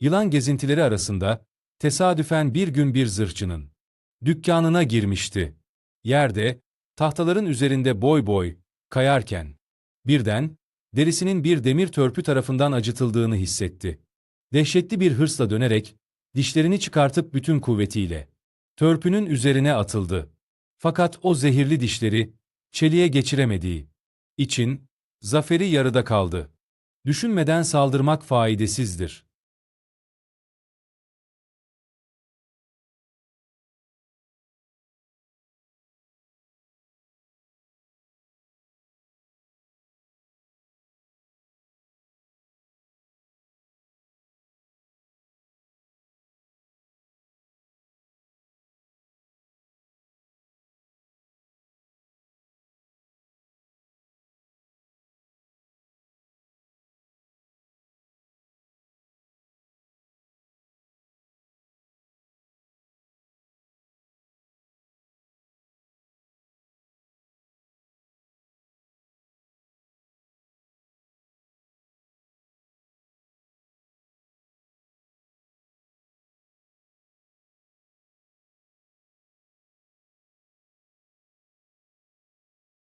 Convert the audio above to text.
Yılan gezintileri arasında, tesadüfen bir gün bir zırhçının dükkanına girmişti. Yerde, tahtaların üzerinde boy boy, kayarken, birden, derisinin bir demir törpü tarafından acıtıldığını hissetti. Dehşetli bir hırsla dönerek, dişlerini çıkartıp bütün kuvvetiyle, törpünün üzerine atıldı. Fakat o zehirli dişleri, çeliğe geçiremediği için, zaferi yarıda kaldı. Düşünmeden saldırmak faidesizdir.